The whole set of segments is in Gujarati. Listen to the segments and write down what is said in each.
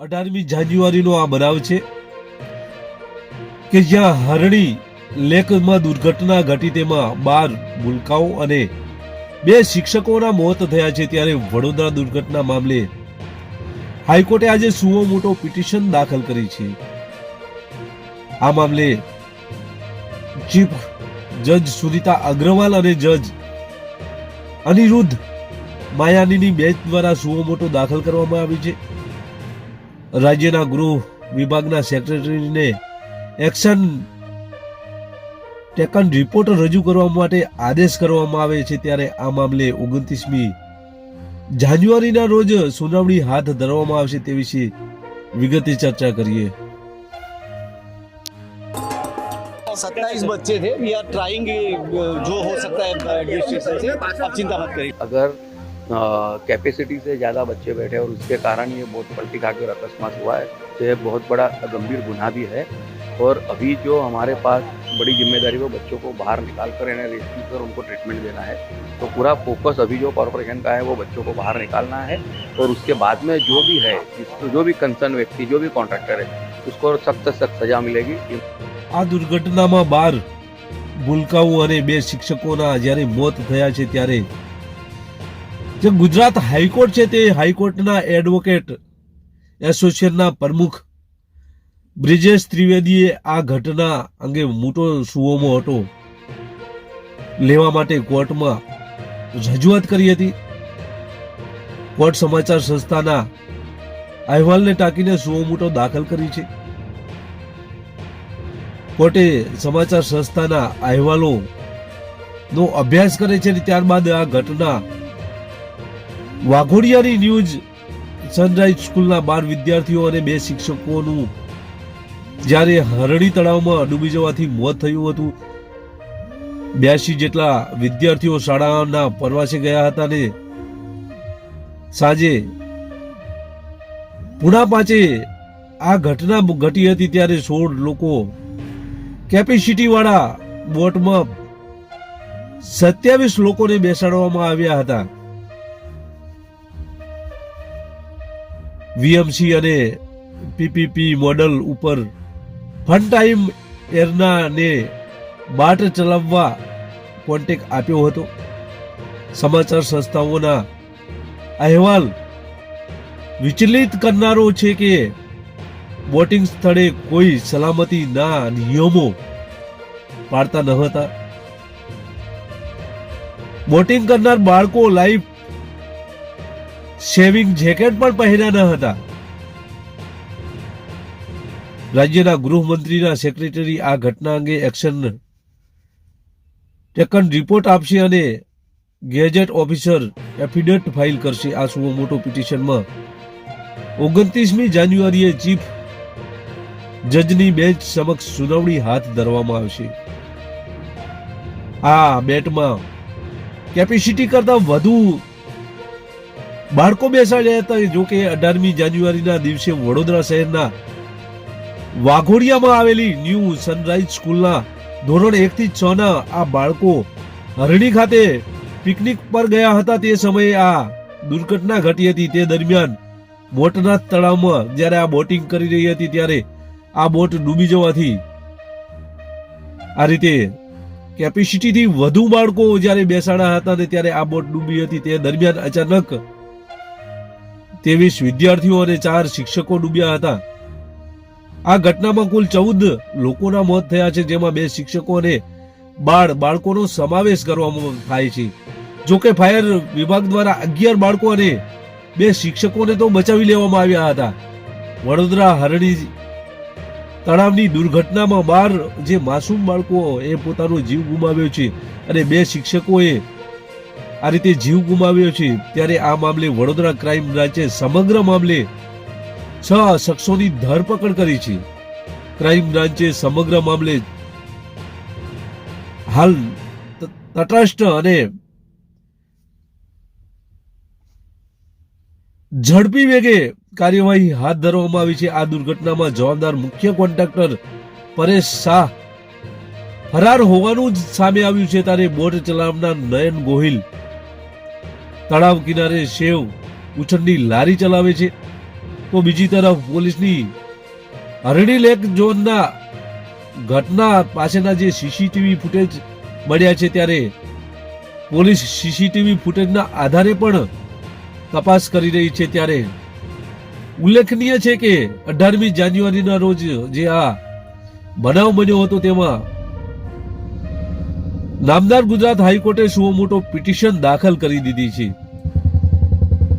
અઢારમી જાન્યુઆરીનો આ બનાવ છે કે જ્યાં હરણી લેકમાં દુર્ઘટના ઘટી તેમાં બાર ભૂલકાઓ અને બે શિક્ષકોના મોત થયા છે ત્યારે વડોદરા દુર્ઘટના મામલે હાઈકોર્ટે આજે સુઓ મોટો પિટિશન દાખલ કરી છે. આ મામલે ચીફ જજ સુનિતા અગ્રવાલ અને જજ અનિરુદ્ધ માયાનીની બેચ દ્વારા સુઓ મોટો દાખલ કરવામાં આવી છે. રાજ્યના ગૃહ વિભાગના સેક્રેટરીને એક્શન ટેકન રિપોર્ટ રજૂ કરવા માટે આદેશ કરવામાં આવે છે ત્યારે આ મામલે ઓગણત્રીસમી જાન્યુઆરીના રોજ સુનાવણી હાથ ધરવામાં આવશે તે વિશે વિગતે ચર્ચા કરીએ सत्ताईस बच्चे थे वी आर ट्राइंग जो हो सकता है एडमिनिस्ट्रेशन से आप चिंता मत करिए अगर कैपेसिटी से ज़्यादा बच्चे बैठे और उसके कारण ये बहुत पलटी खा के और अकस्मात हुआ है तो ये बहुत बड़ा गंभीर गुनाह भी है और अभी जो हमारे पास बड़ी जिम्मेदारी वो बच्चों को बाहर निकाल कर इन्हें रेस्क्यू कर उनको ट्रीटमेंट देना है तो पूरा फोकस अभी जो कॉरपोरेशन का है वो बच्चों को बाहर निकालना है और उसके बाद में जो भी है जिस- जो भी कंसर्न व्यक्ति जो भी कॉन्ट्रैक्टर है उसको सख्त से सख्त सजा मिलेगी આ દુર્ઘટનામાં બાર ભૂલકાઓ અને બે શિક્ષકોના જ્યારે મોત થયા છે ત્યારે જે ગુજરાત હાઈકોર્ટ છે તે હાઈકોર્ટના એડવોકેટ, એસોસિએશનના પ્રમુખ બ્રિજેશ ત્રિવેદીએ આ ઘટના અંગે મોટો સુઓમો હતો. લેવા માટે કોર્ટમાં રજૂઆત કરી હતી. કોર્ટ સમાચાર સંસ્થાના અહેવાલને ટાંકીને સુઓમોટો દાખલ કરી છે. કોર્ટે સમાચાર સંસ્થાના અહેવાલો નો અભ્યાસ કરે છે ત્યારબાદ આ ઘટના વાઘોડિયાની ન્યૂઝ સનરાઈઝ સ્કૂલના બાર વિદ્યાર્થીઓ અને બે શિક્ષકોનું જ્યારે હરણી તળાવમાં ડૂબી જવાથી મોત થયું હતું. બ્યાસી જેટલા વિદ્યાર્થીઓ શાળાના પ્રવાસે ગયા હતા ને સાંજે પુણા પાંચે આ ઘટના ઘટી હતી ત્યારે સોળ લોકો કેપેસિટી વાળા બોટમાં સત્યાવીસ લોકોને બેસાડવામાં આવ્યા હતા. વીએમસી અને પીપીપી મોડલ ઉપર ફન ટાઈમ એરનાને બાટ ચલાવવા કોન્ટેક આપ્યો હતો. સમાચાર સંસ્થાઓના અહેવાલ વિચલિત કરનારો છે કે બોટિંગ સ્થળે કોઈ સલામતીના નિયમો પાડતા ન હતા. બોટિંગ કરનાર બાળકો લાઈફ સેવિંગ જેકેટ પણ પહેર્યા ન હતા. રાજ્યના ગૃહમંત્રીના સેક્રેટરી આ ઘટના અંગે એક્શન ટેકન રિપોર્ટ આપશે અને ગેજેટ ઓફિસર એફિડેટ ફાઇલ કરશે. આ સુઓ મોટો પિટિશનમાં ઓગણત્રીસમી જાન્યુઆરીએ ચીફ જજની બેન્ચ સમક્ષ સુનાવણી હાથ ધરવામાં આવશે. આ બેટમાં કેપેસિટી કરતા વધુ બાળકો બેસાડ્યા હતા. જો કે અઢારમી જાન્યુઆરીના દિવસે વડોદરા શહેરના વાઘોડિયામાં આવેલી ન્યૂ સનરાઈઝ સ્કૂલના ધોરણ એક થી છ ના આ બાળકો હરણી ખાતે પિકનિક પર ગયા હતા. તે સમયે આ દુર્ઘટના ઘટી હતી. તે દરમિયાન બોટના તળાવમાં જ્યારે આ બોટિંગ કરી રહી હતી, ત્યારે આ બોટ ડૂબી જવાથી આ રીતે કેપેસિટીથી વધુ બાળકો જ્યારે બેસાડા હતા, ત્યારે આ બોટ ડૂબી હતી. તે દરમિયાન અચાનક ત્રેવીસ વિદ્યાર્થીઓ અને ચાર શિક્ષકો ડૂબ્યા હતા. આ ઘટનામાં કુલ ચૌદ લોકોના મોત થયા છે, જેમાં બે શિક્ષકો અને બાળ બાળકોનો સમાવેશ કરવામાં થાય છે. જો કે ફાયર વિભાગ દ્વારા અગિયાર બાળકો અને બે શિક્ષકોને તો બચાવી લેવામાં આવ્યા હતા. વડોદરા હરણી તળાવની દુર્ઘટનામાં બાર જે માસૂમ બાળકો એ પોતાનો જીવ ગુમાવ્યો છે અને બે શિક્ષકોએ આ રીતે જીવ ગુમાવ્યો છે, ત્યારે આ મામલે વડોદરા ક્રાઇમ બ્રાન્ચે સમગ્ર મામલે છ શખ્સોની ધરપકડ કરી છે. ક્રાઇમ બ્રાન્ચે સમગ્ર મામલે હાલ તટસ્થ અને ઝડપી વેગે કાર્યવાહી હાથ ધરવામાં આવી છે. આ દુર્ઘટનામાં જવાબદાર મુખ્ય કોન્ટ્રાક્ટર પરેશ શાહ ફરાર હોવાનું જ સામે આવ્યું છે, ત્યારે બોટ ચલાવનાર નયન ગોહિલ તળાવ કિનારે શેવ ઉછળની લારી ચલાવે છે. તો બીજી તરફ પોલીસની હરણી લેક ઝોનના ઘટના પાસેના જે સીસીટીવી ફૂટેજ મળ્યા છે ત્યારે પોલીસ સીસીટીવી ફૂટેજના આધારે પણ તપાસ કરી રહી છે ત્યારે ઉલ્લેખનીય છે કે અઢારમી જાન્યુઆરીના રોજ જે આ બનાવ બન્યો હતો તેમાં નામદાર ગુજરાત હાઈકોર્ટે સુઓ મોટો પિટિશન દાખલ કરી દીધી છે.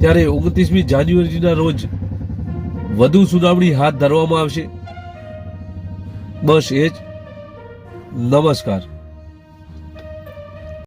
ત્યારે ઓગણત્રીસમી જાન્યુઆરીના રોજ વધુ સુનાવણી હાથ ધરવામાં આવશે. બસ એ જ. નમસ્કાર.